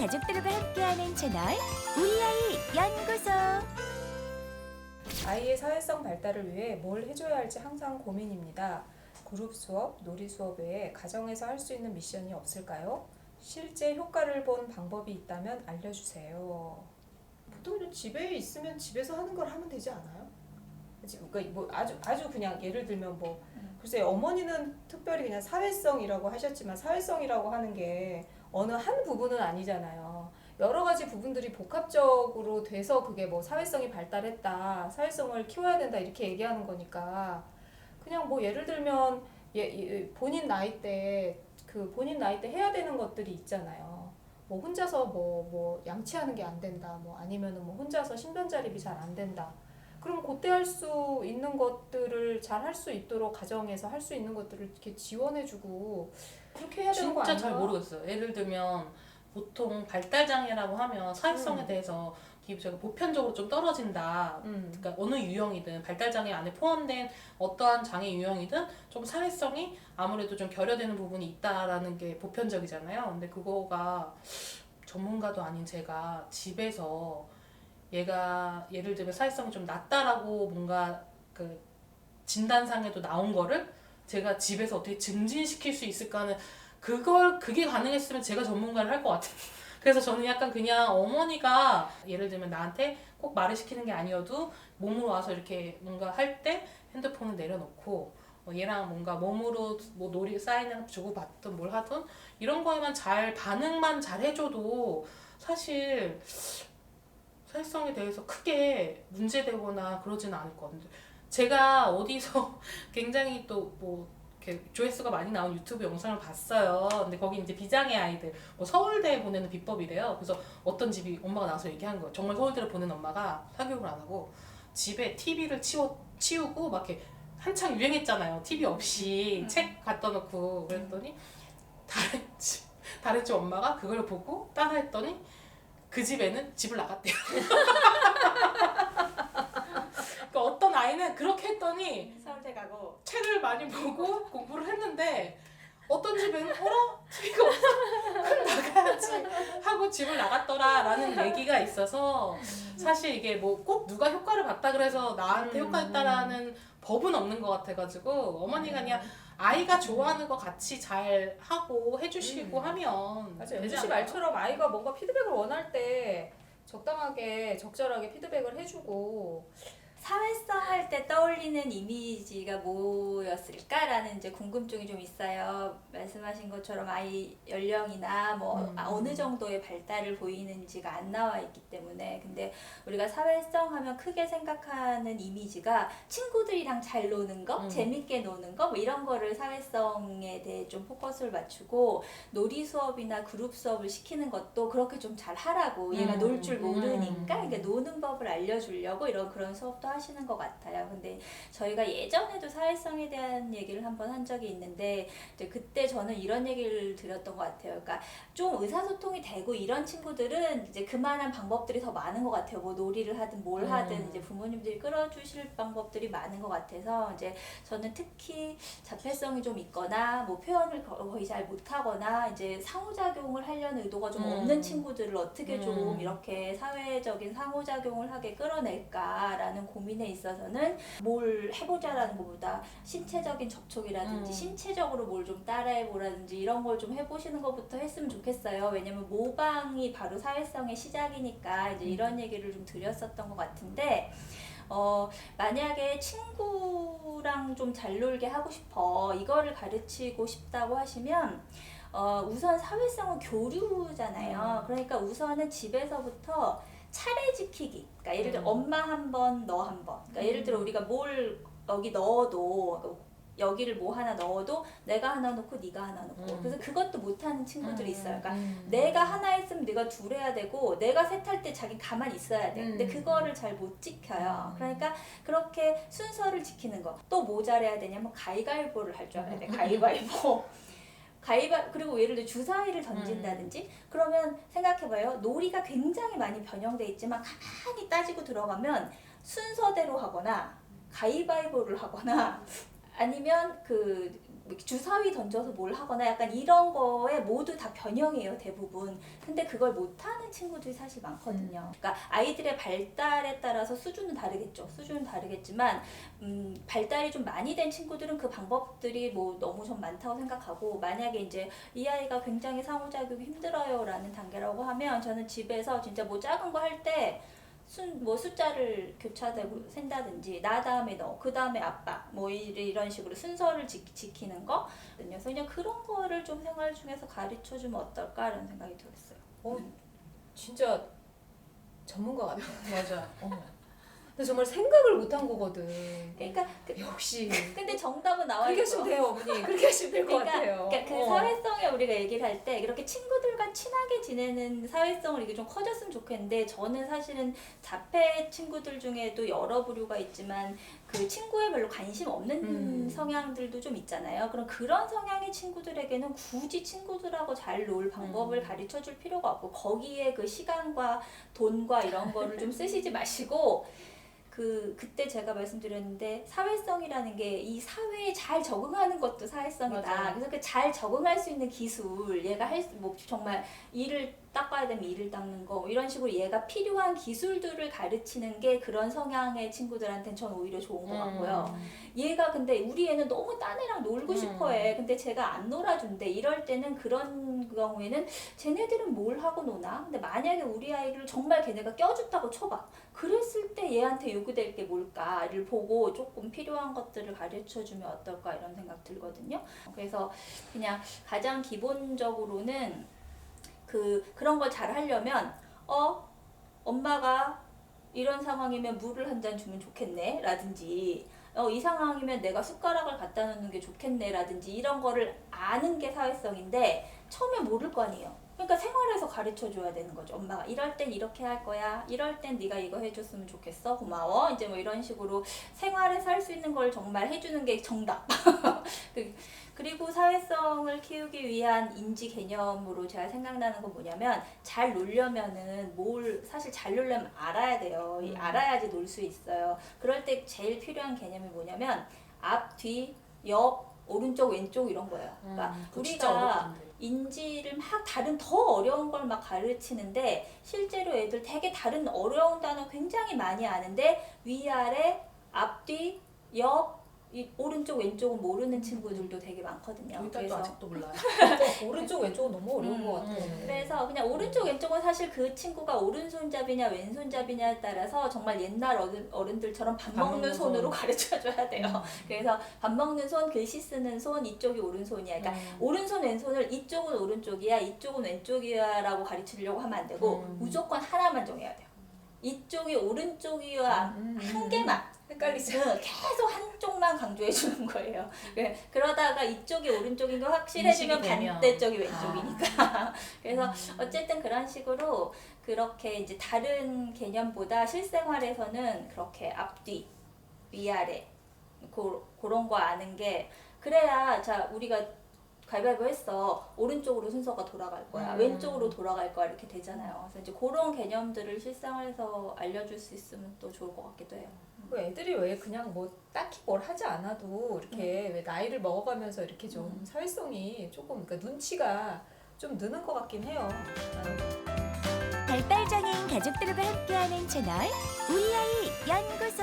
가족들과 함께하는 채널 우리 아이 연구소. 아이의 사회성 발달을 위해 뭘 해줘야 할지 항상 고민입니다. 그룹 수업, 놀이 수업 외에 가정에서 할 수 있는 미션이 없을까요? 실제 효과를 본 방법이 있다면 알려주세요. 보통 좀 집에 있으면 집에서 하는 걸 하면 되지 않아요? 그치? 그러니까 뭐 아주 아주 그냥 예를 들면 뭐 글쎄 어머니는 특별히 그냥 사회성이라고 하셨지만 사회성이라고 하는 게 어느 한 부분은 아니잖아요. 여러 가지 부분들이 복합적으로 돼서 그게 뭐 사회성이 발달했다, 사회성을 키워야 된다 이렇게 얘기하는 거니까 그냥 뭐 예를 들면 예, 예, 본인 나이 때 그 본인 나이 때 해야 되는 것들이 있잖아요. 뭐 혼자서 뭐뭐 양치하는 게 안 된다, 뭐 아니면은 뭐 혼자서 신변 자립이 잘 안 된다. 그럼 그때 할 수 있는 것들을 잘 할 수 있도록 가정에서 할 수 있는 것들을 이렇게 지원해주고 그렇게 해야 되는 거 진짜 아닌가? 잘 모르겠어요. 예를 들면 보통 발달 장애라고 하면 사회성에 음. 대해서 기본적으로 보편적으로 좀 떨어진다. 음. 그러니까 어느 유형이든 발달 장애 안에 포함된 어떠한 장애 유형이든 좀 사회성이 아무래도 좀 결여되는 부분이 있다라는 게 보편적이잖아요. 근데 그거가 전문가도 아닌 제가 집에서 얘가 예를 들면 사회성이 좀 낮다라고 뭔가 그 진단상에도 나온 거를 제가 집에서 어떻게 증진시킬 수 있을까 하는 그걸 그게 가능했으면 제가 전문가를 할 것 같아요. 그래서 저는 약간 그냥 어머니가 예를 들면 나한테 꼭 말을 시키는 게 아니어도 몸으로 와서 이렇게 뭔가 할 때 핸드폰을 내려놓고 어, 얘랑 뭔가 몸으로 뭐 놀이 사인을 주고 받든 뭘 하든 이런 거에만 잘 반응만 잘 해줘도 사실 사회성에 대해서 크게 문제되거나 그러지는 않을 것 같은데 제가 어디서 굉장히 또 뭐 이렇게 조회수가 많이 나온 유튜브 영상을 봤어요. 근데 거기 이제 비장의 아이들 뭐 서울대에 보내는 비법이래요. 그래서 어떤 집이 엄마가 나와서 얘기한 거예요. 정말 서울대를 보낸 엄마가 사교육을 안 하고 집에 TV를 치워 치우고 막 이렇게 한창 유행했잖아요. TV 없이 음. 책 갖다 놓고 그랬더니 다른 집 다른 집 엄마가 그걸 보고 따라했더니 그 집에는 집을 나갔대요. 아이는 그렇게 했더니 가고 책을 많이 보고 공부를 했는데 어떤 집에는 어라 TV가 없어 그럼 나가야지 하고 집을 나갔더라라는 얘기가 있어서 사실 이게 뭐 꼭 누가 효과를 봤다 그래서 나한테 음. 효과했다라는 법은 없는 것 같아가지고 어머니가 그냥 아이가 좋아하는 거 같이 잘 하고 해주시고 음. 하면 맞아요. 되지 연주 씨 않아요? 말처럼 아이가 뭔가 피드백을 원할 때 적당하게 적절하게 피드백을 해주고 사회성 할 때 떠올리는 이미지가 뭐였을까라는 이제 궁금증이 좀 있어요. 말씀하신 것처럼 아이 연령이나 뭐 음. 어느 정도의 발달을 보이는지가 안 나와 있기 때문에 근데 우리가 사회성 하면 크게 생각하는 이미지가 친구들이랑 잘 노는 거, 음. 재밌게 노는 거 뭐 이런 거를 사회성에 대해 좀 포커스를 맞추고 놀이 수업이나 그룹 수업을 시키는 것도 그렇게 좀 잘 하라고 얘가 음. 놀줄 모르니까 음. 그러니까 노는 법을 알려주려고 이런 그런 수업도 하시는 것 같아요. 근데 저희가 예전에도 사회성에 대한 얘기를 한번 한 적이 있는데 이제 그때 저는 이런 얘기를 드렸던 것 같아요. 그러니까 좀 의사소통이 되고 이런 친구들은 이제 그만한 방법들이 더 많은 것 같아요. 뭐 놀이를 하든 뭘 음. 하든 이제 부모님들이 끌어주실 방법들이 많은 것 같아서 이제 저는 특히 자폐성이 좀 있거나 뭐 표현을 거- 거의 잘 못하거나 이제 상호작용을 하려는 의도가 좀 음. 없는 친구들을 어떻게 좀 음. 이렇게 사회적인 상호작용을 하게 끌어낼까라는 고 민에 있어서는 뭘 해보자라는 것보다 신체적인 접촉이라든지 음. 신체적으로 뭘 좀 따라해보라든지 이런 걸 좀 해보시는 것부터 했으면 좋겠어요. 왜냐면 모방이 바로 사회성의 시작이니까 이제 이런 얘기를 좀 드렸었던 것 같은데 어, 만약에 친구랑 좀 잘 놀게 하고 싶어 이거를 가르치고 싶다고 하시면 어, 우선 사회성은 교류잖아요. 그러니까 우선은 집에서부터 차례 지키기. 그러니까 예를 들어 음. 엄마 한 번, 너 한 번. 그러니까 예를 들어 우리가 뭘 여기 넣어도 그러니까 여기를 뭐 하나 넣어도 내가 하나 놓고 네가 하나 놓고 음. 그래서 그것도 못하는 친구들이 있어요. 그러니까 음. 내가 하나 했으면 네가 둘 해야 되고 내가 셋 할 때 자기 가만히 있어야 돼. 근데 음. 그거를 잘 못 지켜요. 음. 그러니까 그렇게 순서를 지키는 거. 또 뭐 잘해야 되냐면 가위바위보를 할 줄 알아야 돼. 가위바위보. 가위바 그리고 예를 들어 주사위를 던진다든지 그러면 생각해봐요. 놀이가 굉장히 많이 변형돼 있지만 가만히 따지고 들어가면 순서대로 하거나 가위바위보를 하거나 아니면 그 주사위 던져서 뭘 하거나 약간 이런 거에 모두 다 변형이에요 대부분. 근데 그걸 못하는 친구들이 사실 많거든요. 그러니까 아이들의 발달에 따라서 수준은 다르겠죠. 수준은 다르겠지만 음, 발달이 좀 많이 된 친구들은 그 방법들이 뭐 너무 좀 많다고 생각하고 만약에 이제 이 아이가 굉장히 상호작용이 힘들어요 라는 단계라고 하면 저는 집에서 진짜 뭐 작은 거 할때 순, 뭐 숫자를 교차되고 센다든지 나 다음에 너, 그 다음에 아빠 뭐 이- 이런 식으로 순서를 지, 지키는 거 그래서 그냥 그런 거를 좀 생활 중에서 가르쳐 주면 어떨까라는 생각이 들었어요. 어, 진짜 전문가 같아. 맞아. 어. 근데 정말 생각을 못 한 거거든. 그러니까 그, 역시 근데 정답은 나와 그렇게 있고. 하시면 돼요, 어머니. 그렇게 하시면 될 것 그러니까, 같아요. 그러니까 그 어. 사회성에 우리가 얘기를 할 때 이렇게 친구들과 친하게 지내는 사회성을 이게 좀 커졌으면 좋겠는데 저는 사실은 자폐 친구들 중에도 여러 부류가 있지만 그 친구에 별로 관심 없는 음. 성향들도 좀 있잖아요. 그럼 그런 성향의 친구들에게는 굳이 친구들하고 잘 놀 방법을 음. 가르쳐 줄 필요가 없고 거기에 그 시간과 돈과 이런 거를 좀 쓰시지 마시고 그 그때 제가 말씀드렸는데 사회성이라는 게 이 사회에 잘 적응하는 것도 사회성이다. 맞아요. 그래서 그 잘 적응할 수 있는 기술, 얘가 할 뭐 정말 이를 닦아야 되면 이를 닦는 거뭐 이런 식으로 얘가 필요한 기술들을 가르치는 게 그런 성향의 친구들한테는 전 오히려 좋은 것 같고요. 얘가 근데 우리 애는 너무 딴 애랑 놀고 음. 싶어해. 근데 제가 안 놀아준대. 이럴 때는 그런 경우에는 쟤네들은 뭘 하고 노나? 근데 만약에 우리 아이를 정말 걔네가 껴줬다고 쳐봐. 그랬을 때 얘한테 요구될 게 뭘까를 보고 조금 필요한 것들을 가르쳐 주면 어떨까 이런 생각 들거든요. 그래서 그냥 가장 기본적으로는 그 그런 걸 잘 하려면 어 엄마가 이런 상황이면 물을 한 잔 주면 좋겠네 라든지 어, 이 상황이면 내가 숟가락을 갖다 놓는 게 좋겠네 라든지 이런 거를 아는 게 사회성인데 처음에 모를 거 아니에요. 그러니까 생활에서 가르쳐 줘야 되는 거죠. 엄마가 이럴 땐 이렇게 할 거야. 이럴 땐 네가 이거 해줬으면 좋겠어. 고마워. 이제 뭐 이런 식으로 생활에서 할 수 있는 걸 정말 해주는 게 정답. 그- 그리고 사회성을 키우기 위한 인지 개념으로 제가 생각나는 건 뭐냐면 잘 놀려면은 뭘 사실 잘 놀려면 알아야 돼요. 이 음. 알아야지 놀 수 있어요. 그럴 때 제일 필요한 개념이 뭐냐면 앞, 뒤, 옆, 오른쪽, 왼쪽 이런 거예요. 그러니까 음, 그거 진짜 우리가. 인지를 막 다른 더 어려운 걸 막 가르치는데 실제로 애들 되게 다른 어려운 단어 굉장히 많이 아는데 위아래 앞뒤 옆 이 오른쪽 왼쪽은 모르는 친구들도 되게 많거든요. 딸도 그래서 아직도 몰라요. 어, 오른쪽 왼쪽은 너무 어려운 음, 것 같아. 음. 그래서 그냥 오른쪽 왼쪽은 사실 그 친구가 오른손잡이냐 왼손잡이냐에 따라서 정말 옛날 어른, 어른들처럼 밥, 밥 먹는 먹는 손으로 손. 가르쳐 줘야 돼요. 그래서 밥 먹는 손, 글씨 쓰는 손 이쪽이 오른손이야. 그러니까 음. 오른손 왼손을 이쪽은 오른쪽이야 이쪽은 왼쪽이야라고 가르치려고 하면 안 되고 음. 무조건 하나만 정해야 돼요 이쪽이 오른쪽이야 음, 음. 한 개만 헷갈리지. 응, 계속 한쪽만 강조해 주는 거예요 그- 그러다가 이쪽이 오른쪽인 거 확실해지면 인식이 되면. 반대쪽이 왼쪽이니까 그래서 음. 어쨌든 그런 식으로 그렇게 이제 다른 개념보다 실생활에서는 그렇게 앞뒤 위아래 고, 그런 거 아는 게 그래야 자 우리가 가위바위보 했어. 오른쪽으로 순서가 돌아갈 거야. 음. 왼쪽으로 돌아갈 거야. 이렇게 되잖아요. 그래서 이제 그런 개념들을 실생활에서 알려줄 수 있으면 또 좋을 것 같기도 해요. 그 애들이 왜 그냥 뭐 딱히 뭘 하지 않아도 이렇게 왜 나이를 먹어가면서 이렇게 좀 음. 사회성이 조금 그러니까 눈치가 좀 느는 것 같긴 해요. 발달장애인 가족들과 함께하는 채널 우리 아이 연구소